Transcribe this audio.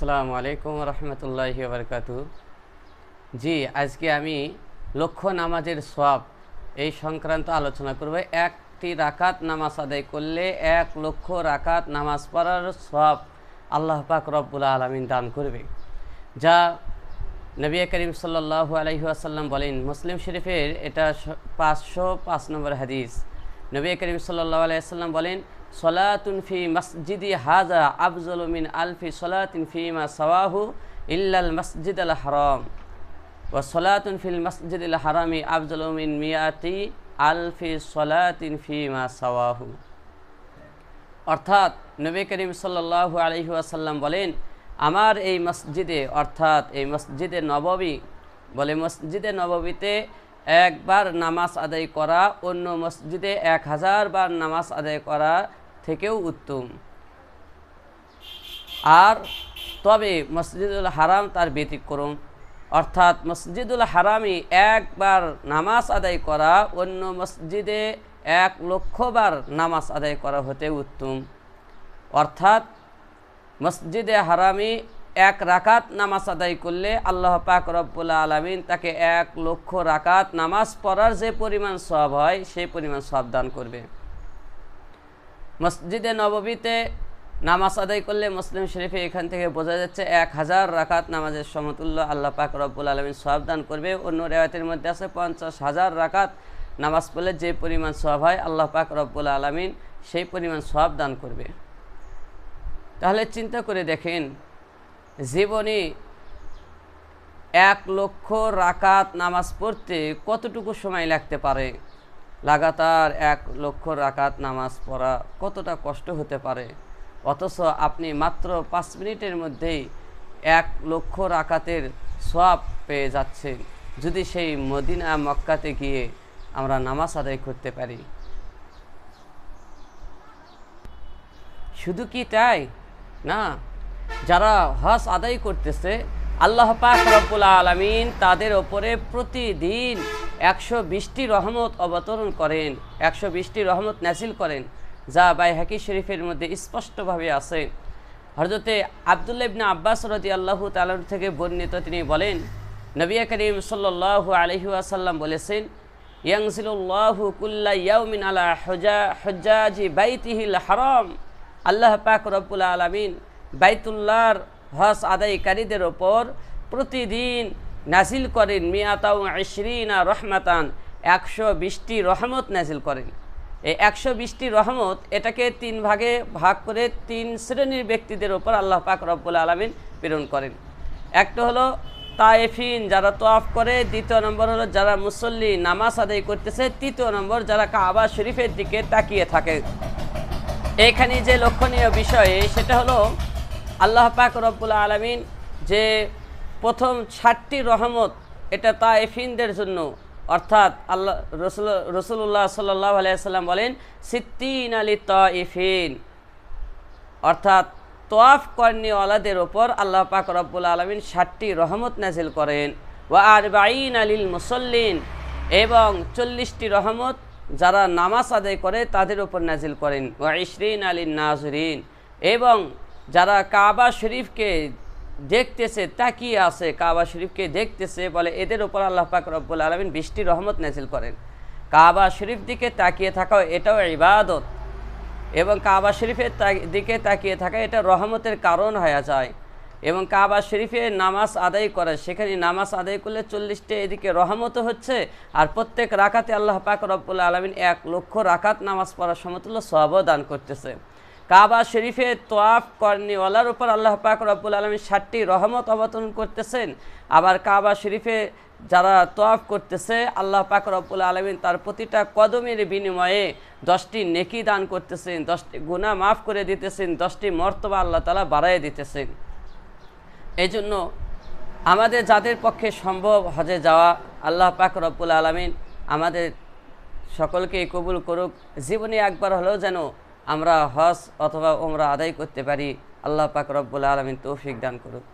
আসসালামু আলাইকুম রহমতুল্লাহ বারকাত। জি, আজকে আমি লক্ষ্য নামাজের সব এই সংক্রান্ত আলোচনা করব। একটি রাকাত নামাজ আদায় করলে এক লক্ষ রাকাত নামাজ পড়ার সব আল্লাহ পাক রব্বুল আলমিন দান করবে। যা নবী করিম সাল্লাল্লাহু আলাইহি আসাল্লাম বলেন, মুসলিম শরীফের এটা পাঁচশো পাঁচ নম্বর হাদিস। নবী করিম সাল্লাল্লাহু আলাইহি আসাল্লাম বলেন, সলাতুন ফি মসজিদি হাজা আফজল মিন আলফি সলাতিন ফি মা সাওয়াহু ইল্লাল মসজিদ আল হারাম। ও সলাতুন ফিল মসজিদ আল হারামি আফজল মিন মিয়াতি আলফি সলাতিন ফি মা সাওয়াহু। অর্থাৎ নবী করিম সাল্লাল্লাহু আলহি আসাল্লাম বলেন, আমার এই মসজিদে, অর্থাৎ এই মসজিদে নববী, বলে মসজিদে নববীতে একবার নামাজ আদায় করা অন্য মসজিদে এক হাজার বার নামাজ আদায় করা থেকেও উত্তম। আর তবে মসজিদুল হারাম তার ব্যতিক্রম। অর্থাৎ মসজিদুল হারামে একবার নামাজ আদায় করা অন্য মসজিদে এক লক্ষবার নামাজ আদায় করা হতে উত্তম। অর্থাৎ মসজিদে হারামি এক রাকাত নামাজ আদায় করলে আল্লাহ পাক রব্বুল আলমিন তাকে এক লক্ষ রাকাত নামাজ পড়ার যে পরিমাণ সব হয়, সেই পরিমাণ সব দান করবে। মসজিদে নববীতে নামাজ আদায় করলে মুসলিম শরীফে এখান থেকে বোঝা যাচ্ছে এক হাজার রাকাত নামাজের সমতুল্য আল্লাহ পাক রব্বুল আলমিন সব দান করবে। অন্য রেওয়াতের মধ্যে আছে পঞ্চাশ হাজার রাকাত নামাজ পড়লে যে পরিমাণ সব হয় আল্লাহ পাক রব্বুল আলমিন সেই পরিমাণ সব দান করবে। তাহলে চিন্তা করে দেখেন জীবনে এক লক্ষ রাকাত নামাজ পড়তে কতটুকু সময় লাগতে পারে? লাগাতার এক লক্ষ রাকাত নামাজ পড়া কতটা কষ্ট হতে পারে? অথচ আপনি মাত্র পাঁচ মিনিটের মধ্যেই এক লক্ষ রাকাতের সব পেয়ে যাচ্ছেন। যদি সেই মদিনা মক্কাতে গিয়ে আমরা নামাজ আদায় করতে পারি। শুধু কি তাই? না। যারা হজ আদায় করতেছে, আল্লাহ পাক রব্বুল আলমিন তাদের ওপরে প্রতিদিন একশো বিশটি রহমত অবতরণ করেন, একশো বিশটি রহমত নাসিল করেন, যা বাই হাকি শরীফের মধ্যে স্পষ্টভাবে আছে। হরজতে আবদুল্লা ইবনা আব্বাস রদি আল্লাহ তালন থেকে বর্ণিত তিনি বলেন, নবী করিম সাল্লাহ আলহি আসাল্লাম বলেছেন ইয়াংসিল্লাহু আলা হজা, হজ্জাজি বাইতিহিল হারাম। আল্লাহ পাক রব্বুল আলমিন বাইতুল্লাহর হস আদায়কারীদের ওপর প্রতিদিন নাসিল করেন মিয়াতাউ আশরিনা রহমাতান একশো বিশটি রহমত নাসিল করেন। এই একশো বিশটি রহমত এটাকে তিন ভাগে ভাগ করে তিন শ্রেণির ব্যক্তিদের ওপর আল্লাহ পাক রব্বুল আলমিন প্রেরণ করেন। একটা হলো তায়েফিন যারা তোয়াফ করে, দ্বিতীয় নম্বর হলো যারা মুসল্লি নামাজ আদায় করতেছে, তৃতীয় নম্বর যারা কাবা শরীফের দিকে তাকিয়ে থাকে। এখানে যে লক্ষণীয় বিষয় সেটা হলো আল্লাহ পাক রব্বুল আলমিন যে প্রথম ষাটটি রহমত এটা তাইফিনদের জন্য, অর্থাৎ আল্লাহ রসুল রসুল্লাহ সাল্লাহ আলাইসাল্লাম বলেন সিদ্দিন আলী তাইফিন অর্থাৎ তোয়াফ কর্ণীওয়ালাদের ওপর আল্লাহ পাক রব্বুল আলমিন ষাটটি রহমত নাজিল করেন। ওয়া আর বাইন আলিল মুসল্লিন। এবং চল্লিশটি রহমত যারা নামাজ আদায় করে তাদের ওপর নাজিল করেন। ওয়া ইশরিন আলীন নাজরিন। এবং যারা কাবা শরীফকে দেখতেছে, তাকিয়ে আছে, কাবা শরীফকে দেখতেছে বলে এদের ওপর আল্লাহ পাক রব্বুল আলমিন বৃষ্টি রহমত নাজিল করেন। কাবা শরীফ দিকে তাকিয়ে থাকাও এটাও ইবাদত। এবং কাবা শরীফের দিকে তাকিয়ে থাকা এটা রহমতের কারণ হয়ে যায়। এবং কাবা শরীফে নামাজ আদায় করে, সেখানে নামাজ আদায় করলে চল্লিশটা এদিকে রহমত হচ্ছে আর প্রত্যেক রাকাতে আল্লাহ পাক রব্বুল আলমিন এক লক্ষ রাকাত নামাজ পড়ার সমতুল্য সব দান করতেছে। কাবা শরীফে তোয়াফ কর্নিওয়ালার উপর আল্লাহ পাক রব্বুল আলমিন ষাটটি রহমত অবতরণ করতেছেন। আবার কাবা শরীফে যারা তোয়াফ করতেছে, আল্লাহ পাক রব্বুল আলমিন তার প্রতিটা কদমের বিনিময়ে দশটি নেকি দান করতেছেন, দশটি গুণা মাফ করে দিতেছেন, দশটি মর্তবা আল্লাহ তালা বাড়াই দিতেছেন। এই জন্য আমাদের যাদের পক্ষে সম্ভব হজে যাওয়া, আল্লাহ পাক রব্বুল আলমিন আমাদের সকলকে কবুল করুক। জীবনে একবার হলেও যেন আমরা হজ অথবা ওমরা আদায় করতে পারি। আল্লাহ পাক রব্বুল আলমিন তৌফিক দান করুক।